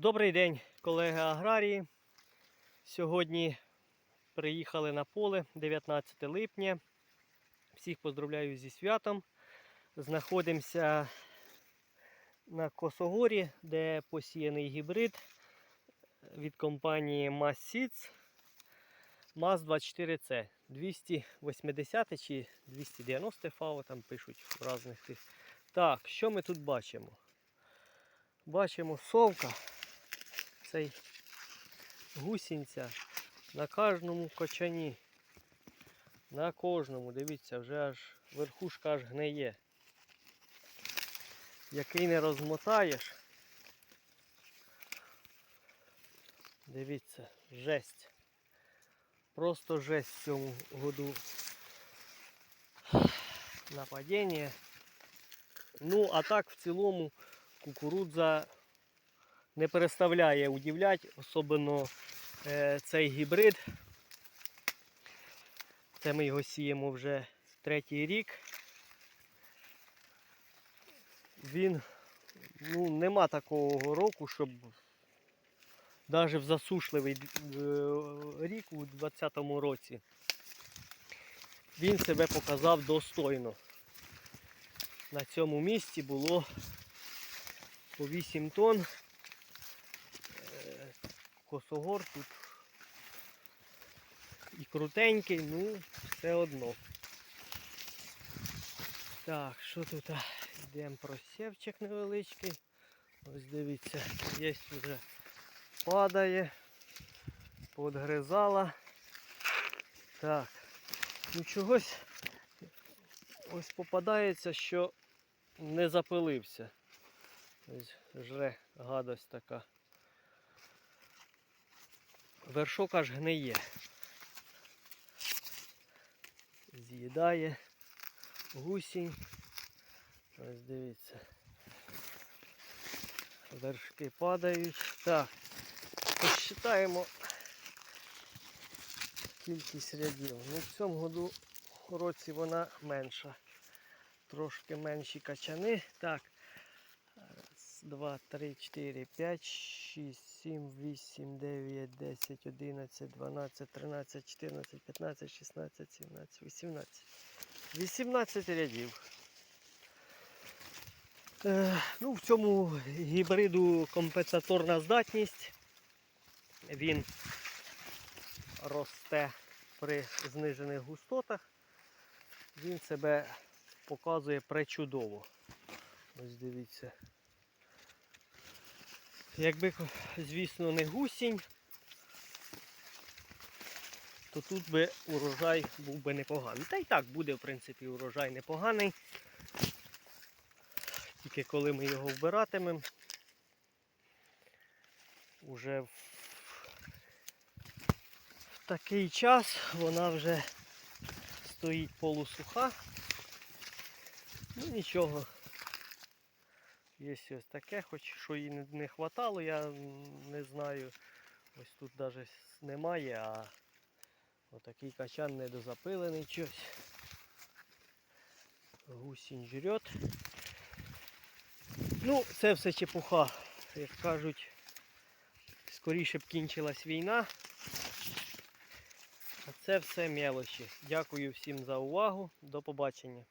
Добрий день, колеги аграрії. Сьогодні приїхали на поле 19 липня. Всіх поздравляю зі святом. Знаходимося на Косогорі, де посіяний гібрид від компанії Mass Seeds MAS 24C 280 чи 290 фау, там пишуть в різних тих. Так, що ми тут бачимо? Бачимо совка, цей гусінця на кожному кочані. На кожному, дивіться, вже аж верхушка аж гниє. Який не розмотаєш. Дивіться, жесть. Просто жесть в цьому году. Нападіння. Ну, а так в цілому кукурудза не переставляє удивлять, особливо е, цей гібрид. Це ми його сіємо вже третій рік. Він ну, нема такого року, щоб навіть в засушливий е, рік у 2020 році він себе показав достойно. На цьому місці було по 8 тонн. Косогор тут і крутенький, ну, все одно. Так, що тут? Йдемо просівчик невеличкий. Ось дивіться, є вже падає, подгризала. Так, ну чогось ось попадається, що не запилився. Ось жре гадость така. Вершок аж гниє. З'їдає гусінь. Ось дивіться. Вершки падають. Так, посчитаємо кількість рядів. Ну, в цьому году році вона менша. Трошки менші качани. Так. Раз, два, три, чотири, п'ять, шість, сім, вісім, дев'ять, десять, одинадцять, дванадцять, тринадцять, чотирнадцять, п'ятнадцять, шістнадцять, сімнадцять, вісімнадцять. Вісімнадцять рядів. Е, ну, в цьому гібриду компенсаторна здатність. Він росте при знижених густотах. Він себе показує пречудово. Ось дивіться. Якби, звісно, не гусінь, то тут би урожай був би непоганий. Та й так буде, в принципі, урожай непоганий. Тільки коли ми його вбиратимемо, уже в, такий час вона вже стоїть полусуха. Ну нічого. Є ось таке, хоч що їй не, хватало, я не знаю. Ось тут навіть немає, а отакий качан недозапилений щось. Гусінь жрет. Ну, це все чепуха. Як кажуть, скоріше б кінчилась війна. А це все мелочі. Дякую всім за увагу. До побачення.